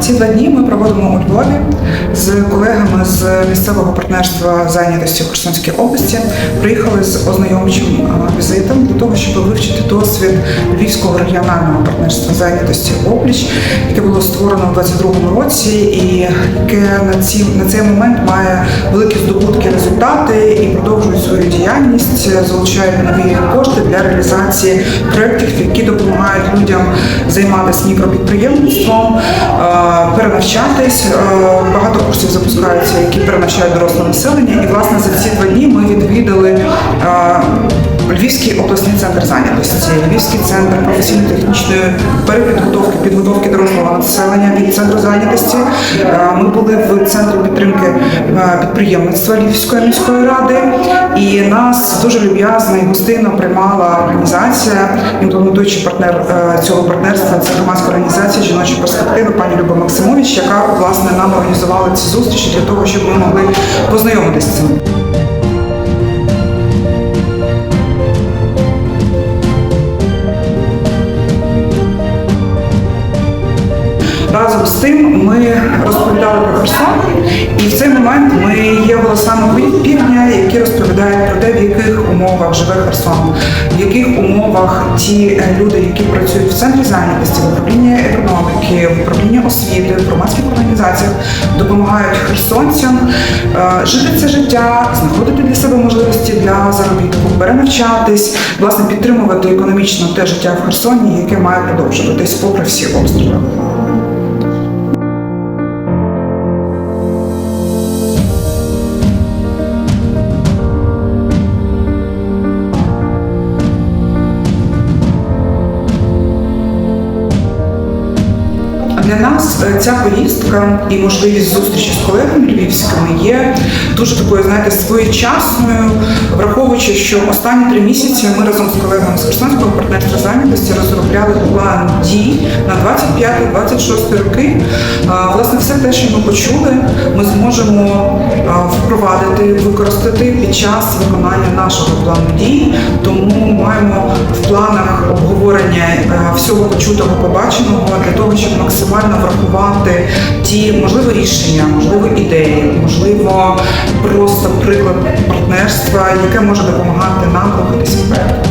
Ці два дні ми проводимо у Львові з колегами з місцевого партнерства зайнятості в Херсонській області. Приїхали з ознайомчим візитом для того, щоб вивчити досвід Львівського регіонального партнерства зайнятості обліч, яке було створено у 2022 році, і яке на ці на цей момент має великі здобутки, результати діяльність, залучають нові кошти для реалізації проєктів, які допомагають людям займатися мікропідприємництвом, е, перенавчатись. Е, Багато курсів запускаються, які перенавчають доросле населення. І власне за ці два дні ми відвідали. Львівський обласний центр зайнятості, Львівський центр професійно-технічної перепідготовки, підготовки дорослого населення від центру зайнятості. Е, Ми були в центрі підтримки е, підприємництва Львівської міської ради, і нас дуже люб'язно і гостинно приймала організація, імплементуючий партнер е, цього партнерства. Це громадська організація жіночі перспективи пані Люба Максимович, яка власне нам організувала ці зустрічі для того, щоб ми могли познайомитися з цим. Тим ми розповідали про Херсон, і в цей момент ми є голосами півдня, які розповідають про те, в яких умовах живе Херсон, в яких умовах ті е, люди, які працюють в центрі зайнятості, в управлінні економіки, в управлінні освіти, в громадських організаціях допомагають херсонцям е, жити це життя, знаходити для себе можливості для заробітку, перенавчатись, власне підтримувати економічно те життя в Херсоні, яке має продовжуватись попри всі обстріли. Для нас е, ця поїздка і можливість зустрічі з колегами львівськими є дуже такою, знаєте, своєчасною, враховуючи, що останні три місяці ми разом з колегами з Херсонського партнерства зайнятості розробляли план дій на 25-26 роки. Власне, все те, що ми почули, ми зможемо впровадити, використати під час виконання нашого плану дій. Тому обговорення е, всього почутого, побаченого для того, щоб максимально врахувати ті можливо рішення, можливо ідеї, можливо, просто приклад партнерства, яке може допомагати нам рухатися вперед.